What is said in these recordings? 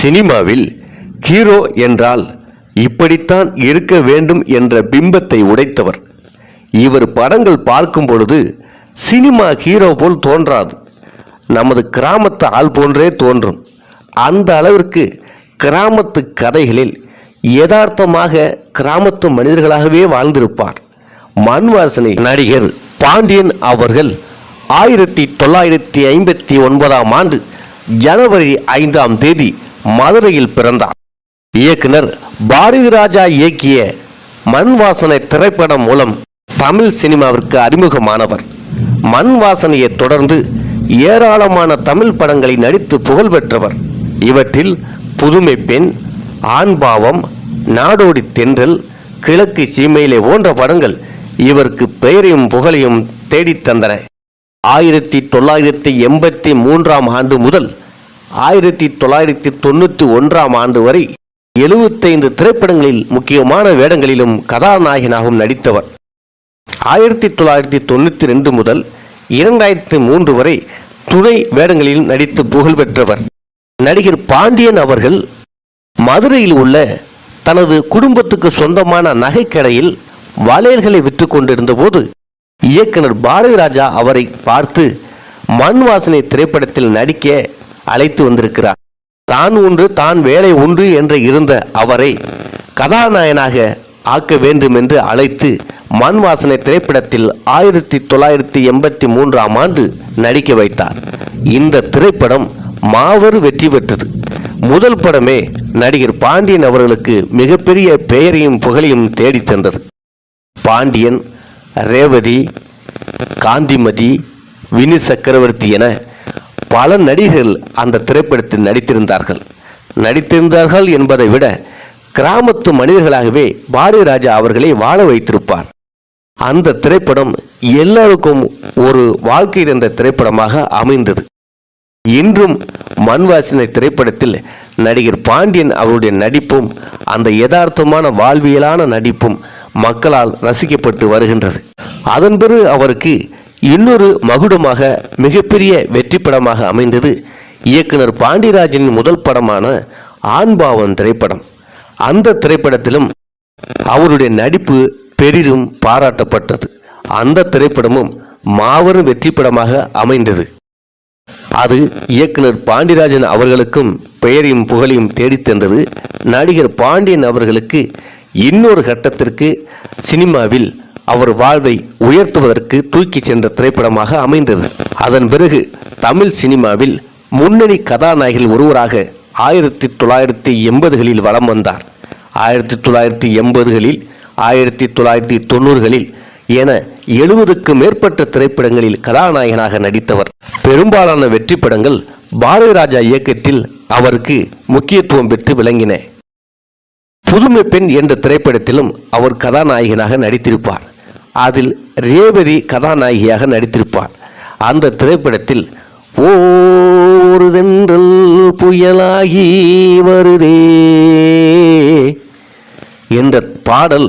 சினிமாவில் ஹீரோ என்றால் இப்படித்தான் இருக்க வேண்டும் என்ற பிம்பத்தை உடைத்தவர். இவர் படங்கள் பார்க்கும் பொழுது சினிமா ஹீரோ போல் தோன்றாது. நமது கிராமத்து ஆள் போன்றே தோன்றும். அந்த அளவிற்கு கிராமத்து கதைகளில் யதார்த்தமாக கிராமத்து மனிதர்களாகவே வாழ்ந்திருப்பார். மண் வாசனை நடிகர் பாண்டியன் அவர்கள் ஆயிரத்தி தொள்ளாயிரத்தி ஐம்பத்தி ஒன்பதாம் ஆண்டு ஜனவரி ஐந்தாம் தேதி மதுரையில் பிறந்தார். இயக்குனர் பாரதி ராஜா இயக்கிய மண் வாசனை திரைப்படம் மூலம் தமிழ் சினிமாவிற்கு அறிமுகமானவர். மண் வாசனையை தொடர்ந்து ஏராளமான தமிழ் படங்களை நடித்து புகழ் பெற்றவர். இவற்றில் புதுமை பெண் ஆண்பாவம் நாடோடி தென்றல் கிழக்கு சீமையிலே போன்ற படங்கள் இவருக்கு பெயரையும் புகழையும் தேடித் தந்தன. ஆயிரத்தி தொள்ளாயிரத்தி எண்பத்தி மூன்றாம் ஆண்டு முதல் ஆயிரத்தி தொள்ளாயிரத்தி தொண்ணூற்றி ஒன்றாம் ஆண்டு வரை எழுபத்தைந்து திரைப்படங்களில் முக்கியமான வேடங்களிலும் கதாநாயகனாகவும் நடித்தவர். ஆயிரத்தி தொள்ளாயிரத்தி தொண்ணூற்றி ரெண்டு முதல் இரண்டாயிரத்தி மூன்று வரை துணை வேடங்களில் நடித்து புகழ் பெற்றவர். நடிகர் பாண்டியன் அவர்கள் மதுரையில் உள்ள தனது குடும்பத்துக்கு சொந்தமான நகைக்கடையில் வளையல்களை விற்று கொண்டிருந்த போது இயக்குனர் பாரதி ராஜா அவரை பார்த்து மண் வாசனை திரைப்படத்தில் நடிக்க அழைத்து வந்திருக்கிறார். தான் ஒன்று தான் வேலை ஒன்று என்று இருந்த அவரை கதாநாயகனாக ஆக்க வேண்டும் என்று அழைத்து மண் வாசனை திரைப்படத்தில் ஆயிரத்தி தொள்ளாயிரத்தி எண்பத்தி மூன்றாம் ஆண்டு நடிக்க வைத்தார். இந்த திரைப்படம் மாபெரும் வெற்றி பெற்றது. முதல் படமே நடிகர் பாண்டியன் அவர்களுக்கு மிகப்பெரிய பெயரையும் புகழையும் தேடித் தந்தது. பாண்டியன் ரேவதி காந்திமதி வினு சக்கரவர்த்தி என பல நடிகர்கள் அந்த திரைப்படத்தில் நடித்திருந்தார்கள். நடித்திருந்தார்கள் என்பதை விட கிராமத்து மனிதர்களாகவே பாரதி ராஜா அவர்களை வாழ வைத்திருப்பார். அந்த திரைப்படம் எல்லாருக்கும் ஒரு வாழ்க்கை தந்த திரைப்படமாக அமைந்தது. இன்றும் மண்வாசனை திரைப்படத்தில் நடிகர் பாண்டியன் அவருடைய நடிப்பும் அந்த யதார்த்தமான வாழ்வியலான நடிப்பும் மக்களால் ரசிக்கப்பட்டு வருகின்றது. அதன் பிறகு அவருக்கு இன்னொரு மகுடமாக மிகப்பெரிய வெற்றி படமாக அமைந்தது இயக்குனர் பாண்டியராஜனின் முதல் படமான ஆண்பாவன் திரைப்படம். அந்த திரைப்படத்திலும் அவருடைய நடிப்பு பெரிதும் பாராட்டப்பட்டது. அந்த திரைப்படமும் மாபெரும் வெற்றி படமாக அமைந்தது. அது இயக்குனர் பாண்டியராஜன் அவர்களுக்கும் பெயரையும் புகழையும் தேடித் தந்தது. நடிகர் பாண்டியன் அவர்களுக்கு இன்னொரு கட்டத்திற்கு சினிமாவில் அவர் வாழ்வை உயர்த்துவதற்கு தூக்கி சென்ற திரைப்படமாக அமைந்தது. அதன் பிறகு தமிழ் சினிமாவில் முன்னணி கதாநாயகில் ஒருவராக ஆயிரத்தி தொள்ளாயிரத்தி எண்பதுகளில் வலம் வந்தார். ஆயிரத்தி தொள்ளாயிரத்தி எண்பதுகளில் ஆயிரத்தி தொள்ளாயிரத்தி தொண்ணூறுகளில் என எழுபதுக்கு மேற்பட்ட திரைப்படங்களில் கதாநாயகனாக நடித்தவர். பெரும்பாலான வெற்றி படங்கள் பாரதி ராஜா இயக்கத்தில் அவருக்கு முக்கியத்துவம் பெற்று விளங்கின. புதுமை பெண் என்ற திரைப்படத்திலும் அவர் கதாநாயகனாக நடித்திருப்பார். அதில் ரேவதி கதாநாயகியாக நடித்திருப்பார். அந்த திரைப்படத்தில் ஓருதென்றல் புயலாகி வருதே என்ற பாடல்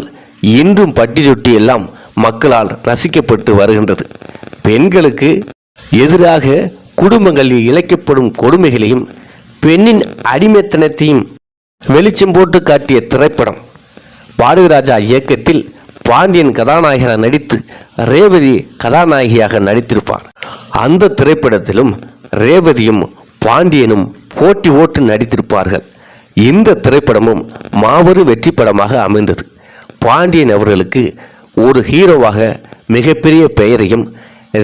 இன்றும் பட்டியொட்டி எல்லாம் மக்களால் ரசிக்கப்பட்டு வருகின்றது. பெண்களுக்கு எதிராக குடும்பங்களில் இழைக்கப்படும் கொடுமைகளையும் பெண்ணின் அடிமைத்தனத்தையும் வெளிச்சம் போட்டு காட்டிய திரைப்படம். பாரதிராஜா இயக்கத்தில் பாண்டியன் கதாநாயகனாக நடித்து ரேவதி கதாநாயகியாக நடித்திருப்பார். அந்த திரைப்படத்திலும் ரேவதியும் பாண்டியனும் போட்டி ஓட்டு நடித்திருப்பார்கள். இந்த திரைப்படமும் மாபெரும் வெற்றி படமாக அமைந்தது. பாண்டியன் அவர்களுக்கு ஒரு ஹீரோவாக மிகப்பெரிய பெயரையும்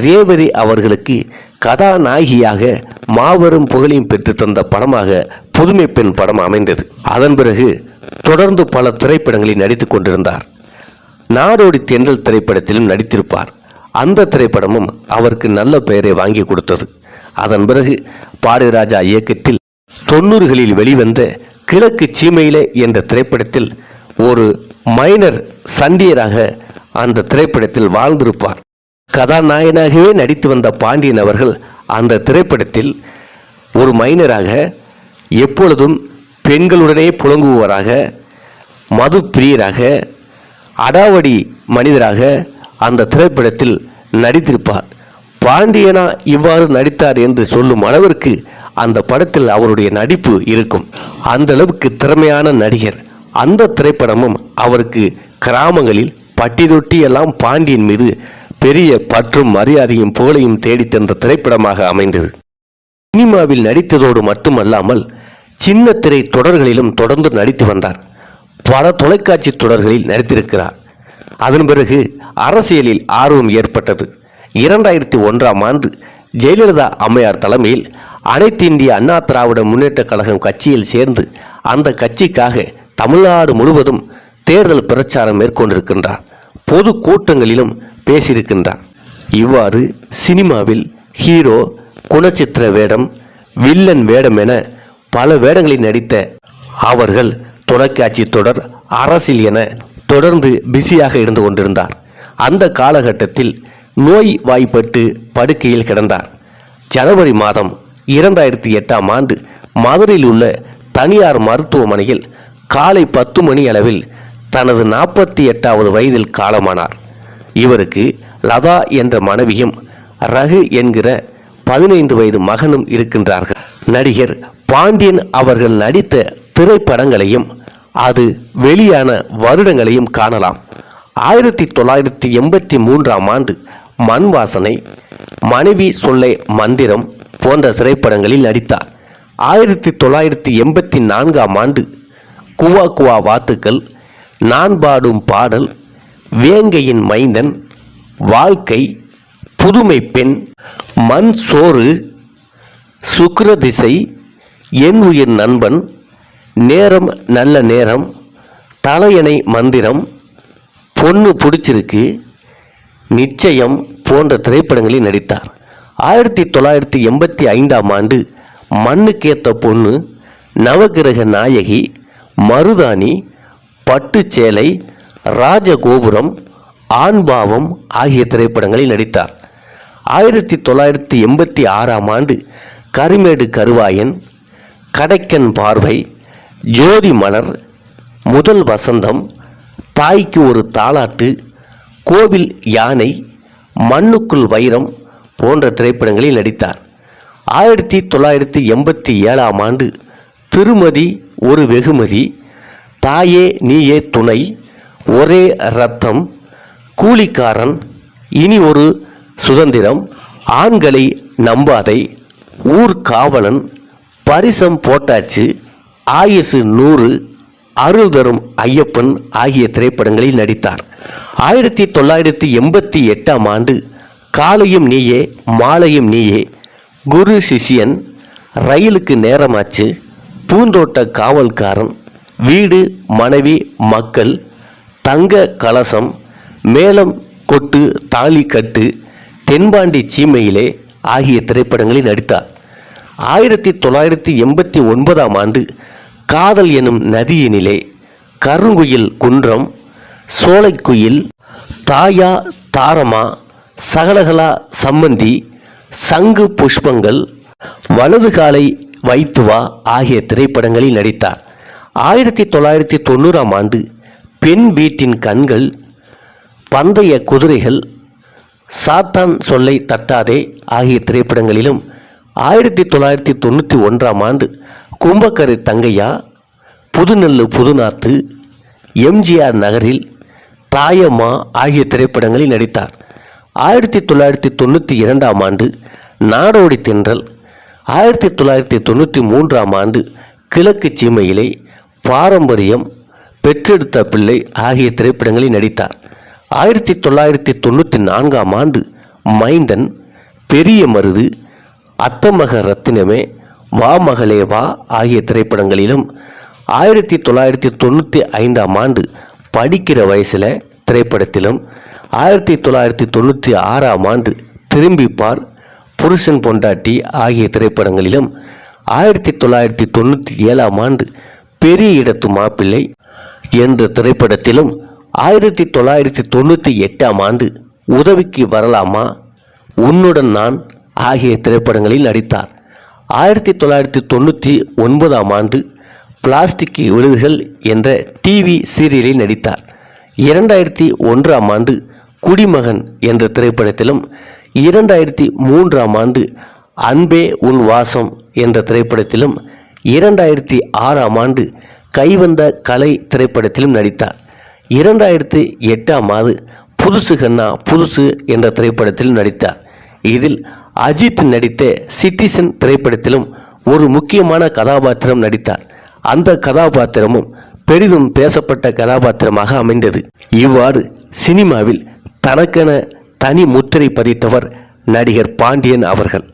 ரேவதி அவர்களுக்கு கதாநாயகியாக மாபெரும் புகழையும் பெற்று தந்த படமாக புதுமை பெண் படம் அமைந்தது. அதன் பிறகு தொடர்ந்து பல திரைப்படங்களில் நடித்துக் கொண்டிருந்தார். நாடோடி தென்றல் திரைப்படத்திலும் நடித்திருப்பார். அந்த திரைப்படமும் அவருக்கு நல்ல பெயரை வாங்கி கொடுத்தது. அதன் பிறகு பாடிராஜா இயக்கத்தில் தொண்ணூறுகளில் வெளிவந்த கிழக்கு சீமையிலே என்ற திரைப்படத்தில் ஒரு மைனர் சண்டியராக அந்த திரைப்படத்தில் வாழ்ந்திருப்பார். கதாநாயகனாகவே நடித்து வந்த பாண்டியன் அவர்கள் அந்த திரைப்படத்தில் ஒரு மைனராக எப்பொழுதும் பெண்களுடனே புழங்குபவராக மது பிரியராக அடாவடி மனிதராக அந்த திரைப்படத்தில் நடித்திருப்பார். பாண்டியனா இவ்வாறு நடித்தார் என்று சொல்லும் அளவிற்கு அந்த படத்தில் அவருடைய நடிப்பு இருக்கும். அந்த அளவுக்கு திறமையான நடிகர். அந்த திரைப்படமும் அவருக்கு கிராமங்களில் பட்டி தொட்டி எல்லாம் பாண்டியன் மீது பெரிய பற்றும் மரியாதையும் புகழையும் தேடித்தந்த திரைப்படமாக அமைந்தது. சினிமாவில் நடித்ததோடு மட்டுமல்லாமல் சின்ன திரை தொடர்களிலும் தொடர்ந்து நடித்து வந்தார். பல தொலைக்காட்சி தொடர்களில் நடித்திருக்கிறார். அதன் பிறகு அரசியலில் ஆர்வம் ஏற்பட்டது. இரண்டாயிரத்தி ஒன்றாம் ஆண்டு ஜெயலலிதா அம்மையார் தலைமையில் அனைத்து இந்திய அண்ணா திராவிட முன்னேற்றக் கழகம் கட்சியில் சேர்ந்து அந்த கட்சிக்காக தமிழ்நாடு முழுவதும் தேர்தல் பிரச்சாரம் மேற்கொண்டிருக்கின்றார். பொது கூட்டங்களிலும் பேசியிருக்கின்றார். இவ்வாறு சினிமாவில் ஹீரோ குணச்சித்திர வேடம் வில்லன் வேடம் என பல வேடங்களில் நடித்த அவர்கள் தொலைக்காட்சி தொடர் அரசியல் என தொடர்ந்து பிஸியாக இருந்து கொண்டிருந்தார். அந்த காலகட்டத்தில் நோய் வாய்ப்பட்டு படுக்கையில் கிடந்தார். ஜனவரி மாதம் இரண்டாயிரத்தி எட்டாம் ஆண்டு மதுரையில் உள்ள தனியார் மருத்துவமனையில் காலை பத்து மணி அளவில் தனது நாற்பத்தி எட்டாவது வயதில் காலமானார். இவருக்கு லதா என்ற மனைவியும் ரகு என்கிற பதினைந்து வயது மகனும் இருக்கின்றார்கள். நடிகர் பாண்டியன் அவர்கள் நடித்த திரைப்படங்களையும் அது வெளியான வருடங்களையும் காணலாம். ஆயிரத்தி தொள்ளாயிரத்தி எண்பத்தி மூன்றாம் ஆண்டு மண் வாசனை மனைவி சொல்லை மந்திரம் போன்ற திரைப்படங்களில் நடித்தார். ஆயிரத்தி தொள்ளாயிரத்தி எண்பத்தி நான்காம் ஆண்டு குவா குவா வாத்துக்கள் நான் பாடும் பாடல் வேங்கையின் மைந்தன் வாழ்க்கை புதுமை பெண் மண் சோறு சுக்ரதிசை என் உயிர் நண்பன் நேரம் நல்ல நேரம் தலையணை மந்திரம் பொண்ணு பிடிச்சிருக்கு நிச்சயம் போன்ற திரைப்படங்களில் நடித்தார். ஆயிரத்தி தொள்ளாயிரத்தி எண்பத்தி ஐந்தாம் ஆண்டு மண்ணுக்கேத்த பொண்ணு நவகிரக நாயகி மருதாணி பட்டுச்சேலை ராஜகோபுரம் ஆண்பாவம் ஆகிய திரைப்படங்களில் நடித்தார். ஆயிரத்தி தொள்ளாயிரத்தி எண்பத்தி ஆறாம் ஆண்டு கரிமேடு கருவாயன் கடைக்கன் பார்வை ஜோதி மலர் முதல் வசந்தம் தாய்க்கு ஒரு தாலாட்டு கோவில் யானை மண்ணுக்குள் வைரம் போன்ற திரைப்படங்களில் நடித்தார். ஆயிரத்தி தொள்ளாயிரத்தி எண்பத்தி ஏழாம் ஆண்டு திருமதி ஒரு வெகுமதி தாயே நீயே துணை. ஒரே ரத்தம் கூலிக்காரன் இனி ஒரு சுதந்திரம். ஆண்களை நம்பாதை. ஊர் காவலன் பரிசம் போட்டாச்சு. ஆயுசு நூறு. அருள் தரும் ஐயப்பன் ஆகிய திரைப்படங்களில் நடித்தார். ஆயிரத்தி தொள்ளாயிரத்தி எண்பத்தி எட்டாம் ஆண்டு காலையும் நீயே மாலையும் நீயே. குரு சிஷ்யன் ரயிலுக்கு நேரமாச்சு. பூந்தோட்ட காவல்காரன் வீடு மனைவி மக்கள் தங்க கலசம் மேலம் கொட்டு தாலி கட்டு தென்பாண்டி சீமையிலே ஆகிய திரைப்படங்களில் நடித்தார். ஆயிரத்தி தொள்ளாயிரத்தி எண்பத்தி ஒன்பதாம் ஆண்டு காதல் எனும் நதியினிலே கருங்குயில் குன்றம் சோலைக்குயில் தாயா தாரமா சகலகலா சம்மந்தி சங்கு புஷ்பங்கள் வலது காலை வைத்துவா ஆகிய திரைப்படங்களில் நடித்தார். ஆயிரத்தி தொள்ளாயிரத்தி தொண்ணூறாம் ஆண்டு பெண் வீட்டின் கண்கள் பந்தய குதிரைகள் சாத்தான் சொல்லை தட்டாதே ஆகிய திரைப்படங்களிலும் ஆயிரத்தி தொள்ளாயிரத்தி தொண்ணூற்றி ஒன்றாம் ஆண்டு கும்பக்கரை தங்கையா புதுநெல்லு புதுநாத்து எம்ஜிஆர் நகரில் தாயம்மா ஆகிய திரைப்படங்களில் நடித்தார். ஆயிரத்தி தொள்ளாயிரத்தி தொண்ணூற்றி இரண்டாம் ஆண்டு நாடோடி தென்றல். ஆயிரத்தி தொள்ளாயிரத்தி தொண்ணூற்றி மூன்றாம் ஆண்டு கிழக்கு சீமையிலே பாரம்பரியம் பெற்றெடுத்த பிள்ளை ஆகிய திரைப்படங்களில் நடித்தார். ஆயிரத்தி தொள்ளாயிரத்தி தொண்ணூற்றி நான்காம் ஆண்டு மைந்தன் பெரிய மருது அத்தமக ரத்தினமே வா மகளே வா ஆகிய திரைப்படங்களிலும் ஆயிரத்தி தொள்ளாயிரத்தி தொண்ணூற்றி ஐந்தாம் ஆண்டு படிக்கிற வயசில் திரைப்படத்திலும் ஆயிரத்தி தொள்ளாயிரத்தி தொண்ணூற்றி ஆறாம் ஆண்டு திரும்பி பார் புருஷன் பொண்டாட்டி ஆகிய திரைப்படங்களிலும் ஆயிரத்தி தொள்ளாயிரத்தி தொண்ணூற்றி ஏழாம் ஆண்டு பெரிய இடத்து மாப்பிள்ளை என்ற திரைப்படத்திலும் ஆயிரத்தி தொள்ளாயிரத்தி தொண்ணூற்றி எட்டாம் ஆண்டு உதவிக்கு வரலாமா? உன்னுடன் நான் ஆகிய திரைப்படங்களில் நடித்தார். ஆயிரத்தி தொள்ளாயிரத்தி தொண்ணூற்றி ஒன்பதாம் ஆண்டு பிளாஸ்டிக் விழுதுகள் என்ற டிவி சீரியலில் நடித்தார். இரண்டாயிரத்தி ஒன்றாம் ஆண்டு குடிமகன் என்ற திரைப்படத்திலும் இரண்டாயிரத்தி மூன்றாம் ஆண்டு அன்பே உன் வாசம் என்ற திரைப்படத்திலும் இரண்டாயிரத்தி ஆறாம் ஆண்டு கைவந்த கலை திரைப்படத்திலும் நடித்தார். இரண்டாயிரத்தி எட்டாம் ஆண்டு புதுசு கண்ணா புதுசு என்ற திரைப்படத்திலும் நடித்தார். இதில் அஜித் நடித்த சிட்டிசன் திரைப்படத்திலும் ஒரு முக்கியமான கதாபாத்திரம் நடித்தார். அந்த கதாபாத்திரமும் பெரிதும் பேசப்பட்ட கதாபாத்திரமாக அமைந்தது. இவ்வாறு சினிமாவில் தனக்கென தனி முத்திரை பதித்தவர் நடிகர் பாண்டியன் அவர்கள்.